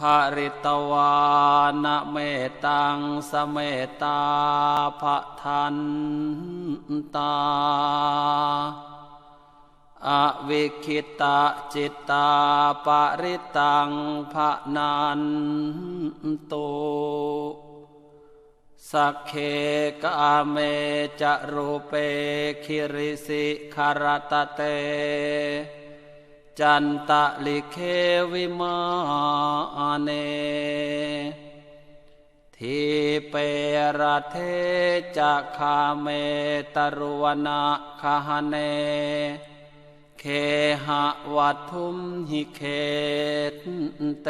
ภริตวานะเมตังสเมตตาภะทันตา อวิคิตะจิตตาปริตังภะนันตุสักเคกาเมจะรูเปคิริสิคารตเต จันตะลิเควิมาเนทีเปรเทจะคาเมตรุวนาคหเน เคหะวัทุมหิเคตเต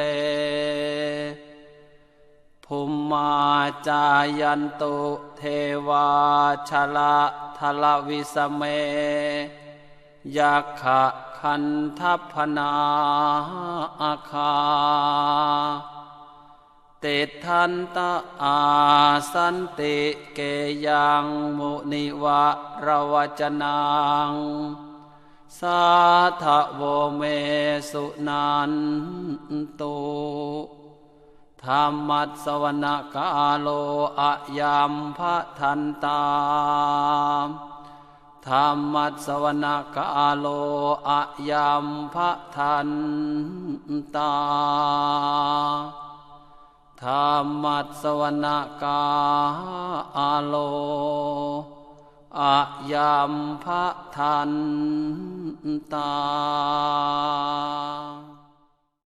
ภุมมาจายันตุเทวาชละทลวิสเมยักขะ คันทัพพนาอาคา เตทันตะอาสันติเกยังมุนิวะระวจนังสาธโวเมสุนันตุธรรมัสวนกาโลอะยัมพะทันตาม ธรรมัสวนกาโลอะยามพระทันตาธรรมัสวนกาโลอะยามพระทันตา